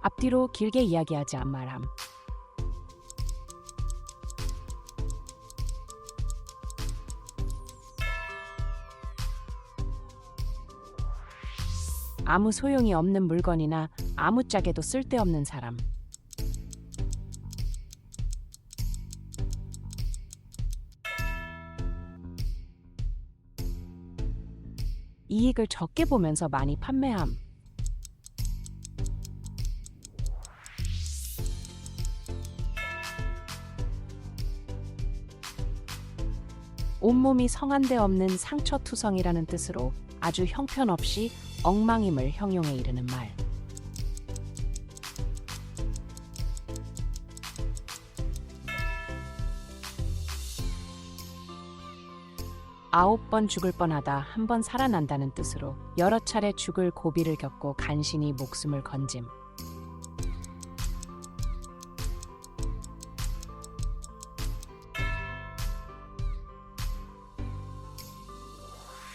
앞뒤로 길게 이야기하지 않말함. 아무 소용이 없는 물건이나 아무짝에도 쓸데없는 사람. 이익을 적게 보면서 많이 판매함. 온몸이 성한데 없는 상처투성이라는 뜻으로 아주 형편없이 엉망임을 형용해 이르는 말. 아홉 번 죽을 뻔하다 한 번 살아난다는 뜻으로 여러 차례 죽을 고비를 겪고 간신히 목숨을 건짐.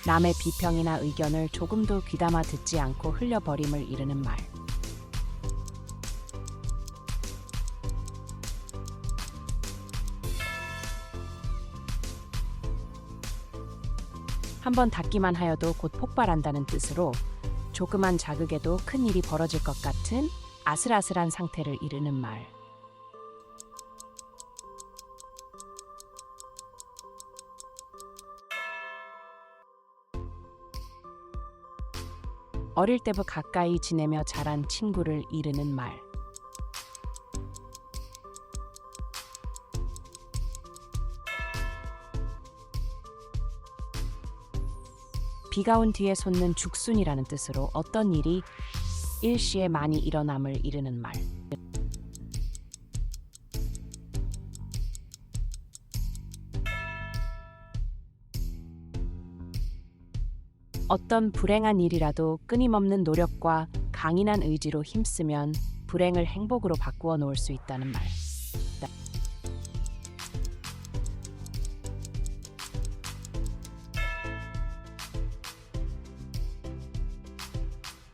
남의 비평이나 의견을 조금도 귀담아 듣지 않고 흘려버림을 이르는 말. 한번 닿기만 하여도 곧 폭발한다는 뜻으로 조그만 자극에도 큰 일이 벌어질 것 같은 아슬아슬한 상태를 이르는 말. 어릴 때부터 가까이 지내며 자란 친구를 이르는 말. 비가 온 뒤에 솟는 죽순이라는 뜻으로 어떤 일이 일시에 많이 일어남을 이르는 말. 어떤 불행한 일이라도 끊임없는 노력과 강인한 의지로 힘쓰면 불행을 행복으로 바꾸어 놓을 수 있다는 말.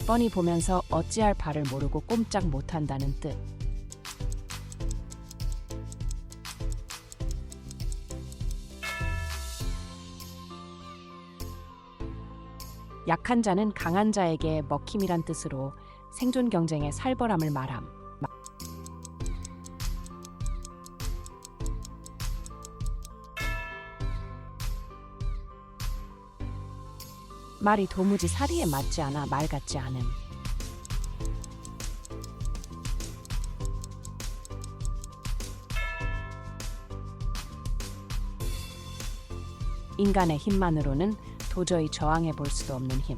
뻔히 보면서 어찌할 바를 모르고 꼼짝 못한다는 뜻. 약한 자는 강한 자에게 먹힘이란 뜻으로 생존 경쟁의 살벌함을 말함. 말이 도무지 사리에 맞지 않아 말 같지 않음. 인간의 힘만으로는 도저히 저항해 볼 수도 없는 힘.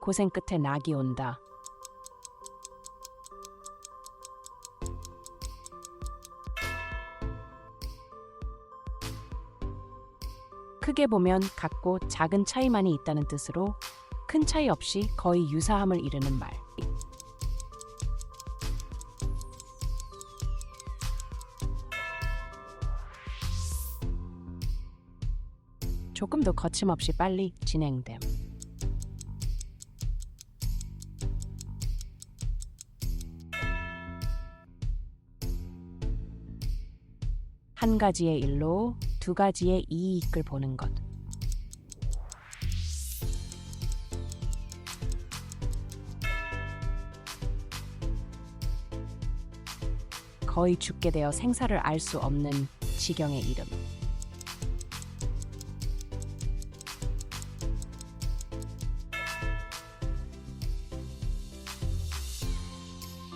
고생 끝에 낙이 온다. 크게 보면 같고 작은 차이만이 있다는 뜻으로 큰 차이 없이 거의 유사함을 이르는 말. 조금 더 거침없이 빨리 진행됨. 한 가지의 일로 두 가지의 이익을 보는 것. 거의 죽게 되어 생사를 알 수 없는 지경의 이름.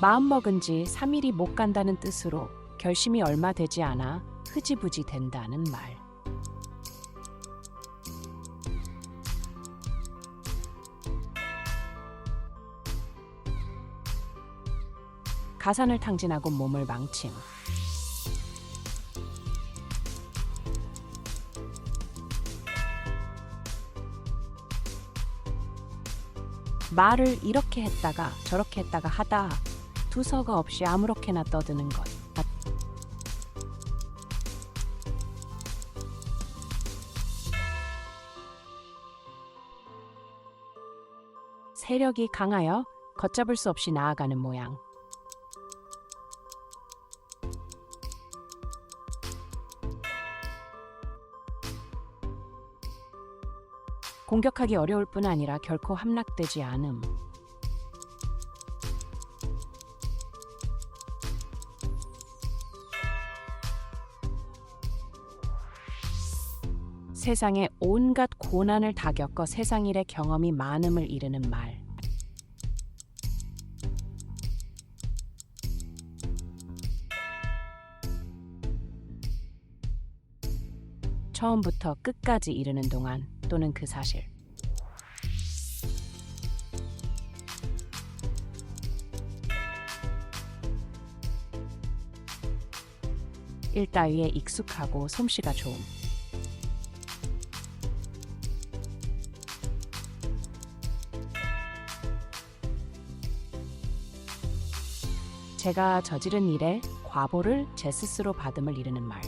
마음먹은 지 3일이 못 간다는 뜻으로 결심이 얼마 되지 않아 흐지부지 된다는 말. 가산을 탕진하고 몸을 망침. 말을 이렇게 했다가 저렇게 했다가 하다 두서가 없이 아무렇게나 떠드는 것. 세력이 강하여 걷잡을 수 없이 나아가는 모양. 공격하기 어려울 뿐 아니라 결코 함락되지 않음. 세상에 온갖 고난을 다 겪어 세상 일의 경험이 많음을 이르는 말. 처음부터 끝까지 이르는 동안 또는 그 사실. 일 따위에 익숙하고 솜씨가 좋음. 제가 저지른 일에 과보를 제 스스로 받음을 이르는 말.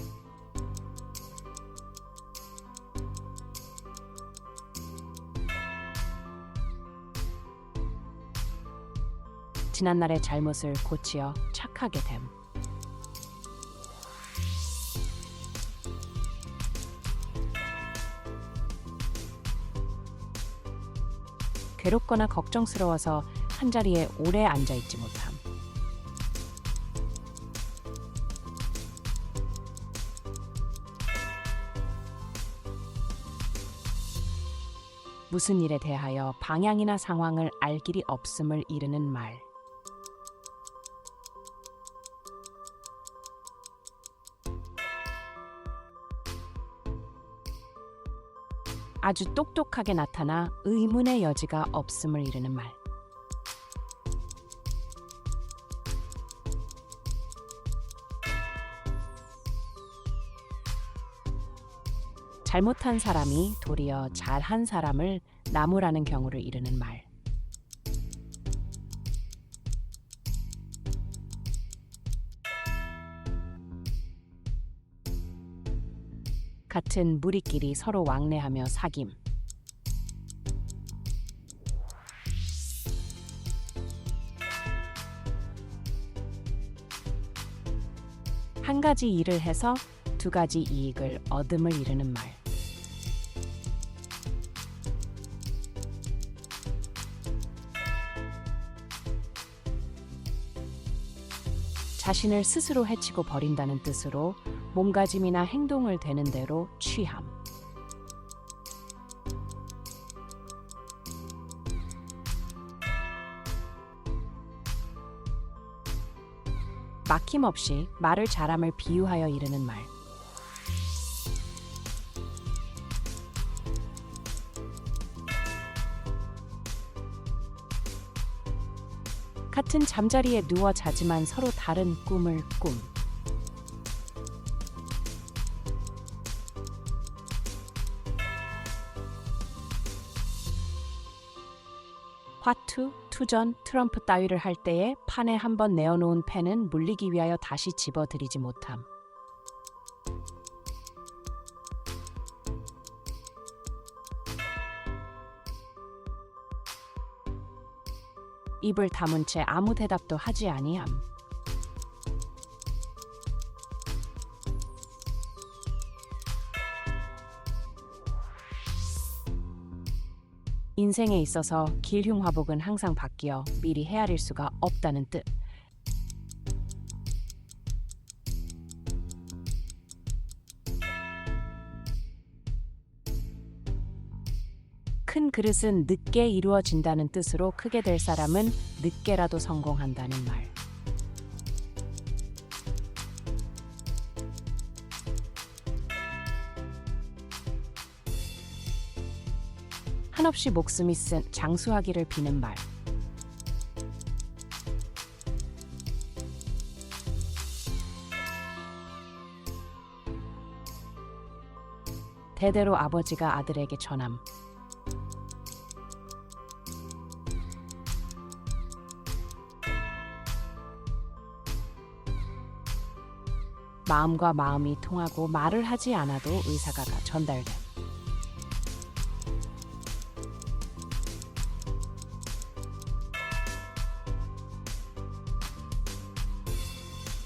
지난날의 잘못을 고치어 착하게 됨. 괴롭거나 걱정스러워서 한자리에 오래 앉아 있지 못함. 무슨 일에 대하여 방향이나 상황을 알 길이 없음을 이르는 말. 아주 똑똑하게 나타나 의문의 여지가 없음을 이르는 말. 잘못한 사람이 도리어 잘한 사람을 나무라는 경우를 이르는 말. 같은 무리끼리 서로 왕래하며 사귐. 한 가지 일을 해서 두 가지 이익을 얻음을 이르는 말. 자신을 스스로 해치고 버린다는 뜻으로 몸가짐이나 행동을 되는 대로 취함. 막힘없이 말을 잘함을 비유하여 이르는 말. 같은 잠자리에 누워 자지만 서로 다른 꿈을 꿈. 화투, 투전, 트럼프 따위를 할 때에 판에 한번 내어놓은 펜은 물리기 위하여 다시 집어들이지 못함. 입을 다문 채 아무 대답도 하지 아니함. 인생에 있어서 길흉 화복은 항상 바뀌어 미리 헤아릴 수가 없다는 뜻. 큰 그릇은 늦게 이루어진다는 뜻으로 크게 될 사람은 늦게라도 성공한다는 말. 한없이 목숨이 쓴 장수하기를 비는 말. 대대로 아버지가 아들에게 전함. 마음과 마음이 통하고 말을 하지 않아도 의사가 전달돼.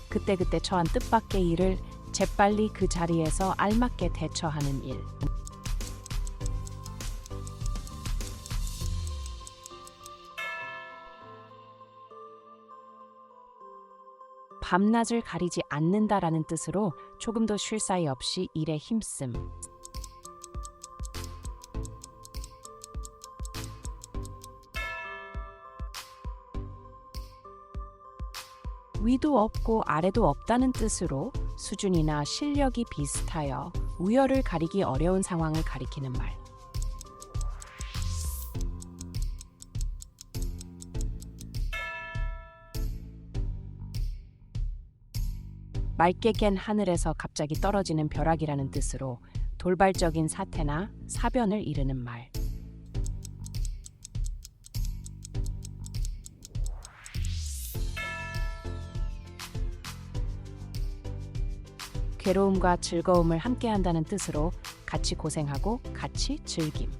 그때그때 처한 뜻밖의 일을 재빨리 그 자리에서 알맞게 대처하는 일. 밤낮을 가리지 않는다라는 뜻으로 조금도 쉴 사이 없이 일에 힘씀. 위도 없고 아래도 없다는 뜻으로 수준이나 실력이 비슷하여 우열을 가리기 어려운 상황을 가리키는 말. 맑게 갠 하늘에서 갑자기 떨어지는 벼락이라는 뜻으로 돌발적인 사태나 사변을 이르는 말. 괴로움과 즐거움을 함께 한다는 뜻으로 같이 고생하고 같이 즐김.